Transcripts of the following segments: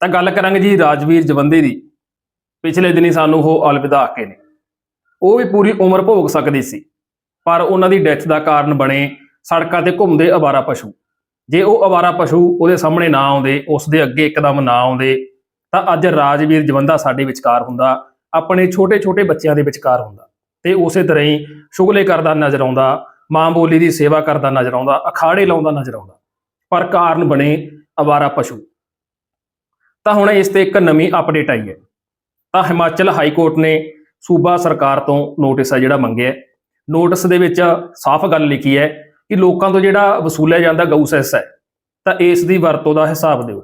ਤਾਂ ਗੱਲ ਕਰਾਂਗੇ ਜੀ ਰਾਜਵੀਰ ਜਵੰਦੇ ਦੀ। ਪਿਛਲੇ ਦਿਨੀ ਸਾਨੂੰ ਉਹ ਅਲਵਿਦਾ ਕੇ ਨੇ। ਉਹ ਵੀ ਪੂਰੀ ਉਮਰ ਭੋਗ ਸਕਦੀ ਸੀ, ਪਰ ਉਹਨਾਂ ਦੀ ਡੈਥ ਦਾ ਕਾਰਨ ਬਣੇ ਸੜਕਾਂ ਤੇ ਘੁੰਮਦੇ ਅਵਾਰਾ ਪਸ਼ੂ। ਜੇ ਉਹ ਅਵਾਰਾ ਪਸ਼ੂ ਉਹਦੇ ਸਾਹਮਣੇ ਨਾ ਆਉਂਦੇ ਉਸ ਦੇ ਅੱਗੇ ਇੱਕਦਮ ਨਾ ਆਉਂਦੇ, ਤਾਂ ਅੱਜ ਰਾਜਵੀਰ ਜਵੰਦਾ ਸਾਡੇ ਵਿਚਕਾਰ ਹੁੰਦਾ, ਆਪਣੇ ਛੋਟੇ-ਛੋਟੇ ਬੱਚਿਆਂ ਦੇ ਵਿਚਕਾਰ ਹੁੰਦਾ। ਤੇ ਉਸੇ ਤਰ੍ਹਾਂ ਹੀ ਸ਼ੁਗਲੇ ਕਰਦਾ ਨਜ਼ਰ ਆਉਂਦਾ, ਮਾਂ ਬੋਲੀ ਦੀ ਸੇਵਾ ਕਰਦਾ ਨਜ਼ਰ ਆਉਂਦਾ, ਅਖਾੜੇ ਲਾਉਂਦਾ ਨਜ਼ਰ ਆਉਂਦਾ। ਪਰ ਕਾਰਨ ਬਣੇ ਅਵਾਰਾ ਪਸ਼ੂ। ਤਾਂ ਹੁਣ ਇਸ ਤੇ ਇੱਕ ਨਵੀਂ ਅਪਡੇਟ ਆਈ ਹੈ। ਤਾਂ ਹਿਮਾਚਲ ਹਾਈ ਕੋਰਟ ਨੇ ਸੂਬਾ ਸਰਕਾਰ ਤੋਂ ਨੋਟਿਸ ਹੈ ਜਿਹੜਾ ਮੰਗਿਆ ਨੋਟਿਸ ਦੇ ਵਿੱਚ ਸਾਫ਼ ਗੱਲ ਲਿਖੀ ਹੈ ਕਿ ਲੋਕਾਂ ਤੋਂ ਜਿਹੜਾ ਵਸੂਲਿਆ ਜਾਂਦਾ ਗਊ ਸੈਸ ਹੈ, ਤਾਂ ਇਸ ਦੀ ਵਰਤੋਂ ਦਾ ਹਿਸਾਬ ਦਿਓ।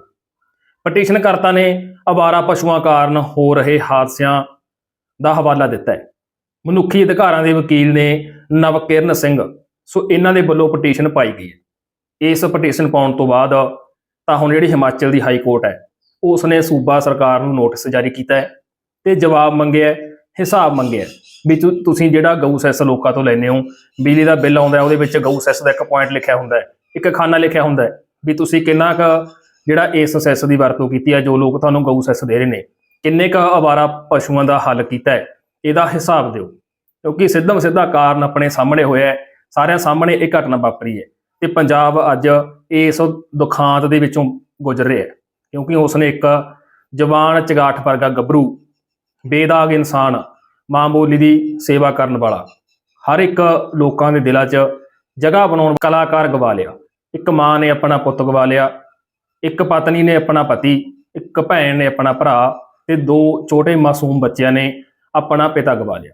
ਪਟੀਸ਼ਨ ਕਰਤਾ ਨੇ ਅਵਾਰਾ ਪਸ਼ੂਆਂ ਕਾਰਨ ਹੋ ਰਹੇ ਹਾਦਸਿਆਂ ਦਾ ਹਵਾਲਾ ਦਿੱਤਾ ਹੈ। ਮਨੁੱਖੀ ਅਧਿਕਾਰਾਂ ਦੇ ਵਕੀਲ ਨੇ ਨਵਕਿਰਨ ਸਿੰਘ, ਸੋ ਇਹਨਾਂ ਦੇ ਵੱਲੋਂ ਪਟੀਸ਼ਨ ਪਾਈ ਗਈ ਹੈ। ਇਸ ਪਟੀਸ਼ਨ ਪਾਉਣ ਤੋਂ ਬਾਅਦ ਤਾਂ ਹੁਣ ਜਿਹੜੀ ਹਿਮਾਚਲ ਦੀ ਹਾਈ ਕੋਰਟ ਹੈ ਉਸ ਨੇ ਸੂਬਾ ਸਰਕਾਰ ਨੂੰ ਨੋਟਿਸ ਜਾਰੀ ਕੀਤਾ ਹੈ ਤੇ ਜਵਾਬ ਮੰਗਿਆ ਹਿਸਾਬ ਮੰਗਿਆ ਵੀ ਤੁ- ਤੁਸੀਂ ਜਿਹੜਾ ਗਊ ਸੈਸ ਲੋਕਾਂ ਤੋਂ ਲੈਂਦੇ ਹੋ, ਬਿਜਲੀ ਦਾ ਬਿੱਲ ਆਉਂਦਾ ਉਹਦੇ ਵਿੱਚ ਗਊ ਸੈਸ ਦਾ ਇੱਕ ਪੁਆਇੰਟ ਲਿਖਿਆ ਹੁੰਦਾ ਹੈ, ਇੱਕ ਖਾਨਾ ਲਿਖਿਆ ਹੁੰਦਾ ਹੈ ਵੀ ਤੁਸੀਂ ਕਿੰਨਾ ਕੁ ਜਿਹੜਾ ਇਸ ਸੈਸ ਦੀ ਵਰਤੋਂ ਕੀਤੀ ਹੈ, ਜੋ ਲੋਕ ਤੁਹਾਨੂੰ ਗਊ ਸੈਸ ਦੇ ਰਹੇ ਨੇ, ਕਿੰਨੇ ਕੁ ਅਵਾਰਾ ਪਸ਼ੂਆਂ ਦਾ ਹੱਲ ਕੀਤਾ ਹੈ, ਇਹਦਾ ਹਿਸਾਬ ਦਿਓ। ਕਿਉਂਕਿ ਸਿੱਧਮ ਸਿੱਧਾ ਕਾਰਨ ਆਪਣੇ ਸਾਹਮਣੇ ਹੋਇਆ ਹੈ, ਸਾਰਿਆਂ ਸਾਹਮਣੇ ਇਹ ਘਟਨਾ ਵਾਪਰੀ ਹੈ ਤੇ ਪੰਜਾਬ ਅੱਜ ਇਸ ਦੁਖਾਂਤ ਦੇ ਵਿੱਚੋਂ ਗੁਜ਼ਰ ਰਿਹਾ ਹੈ। ਕਿਉਂਕਿ ਉਸਨੇ ਇੱਕ ਜਵਾਨ ਚਗਾਠ ਵਰਗਾ ਗੱਭਰੂ, ਬੇਦਾਗ ਇਨਸਾਨ, ਮਾਂ ਬੋਲੀ ਦੀ ਸੇਵਾ ਕਰਨ ਵਾਲਾ, ਹਰ ਇੱਕ ਲੋਕਾਂ ਦੇ ਦਿਲਾਂ 'ਚ ਜਗ੍ਹਾ ਬਣਾਉਣ ਕਲਾਕਾਰ ਗਵਾ ਲਿਆ। ਇੱਕ ਮਾਂ ਨੇ ਆਪਣਾ ਪੁੱਤ ਗਵਾ ਲਿਆ, ਇੱਕ ਪਤਨੀ ਨੇ ਆਪਣਾ ਪਤੀ, ਇੱਕ ਭੈਣ ਨੇ ਆਪਣਾ ਭਰਾ ਤੇ ਦੋ ਛੋਟੇ ਮਾਸੂਮ ਬੱਚਿਆਂ ਨੇ ਆਪਣਾ ਪਿਤਾ ਗਵਾ ਲਿਆ।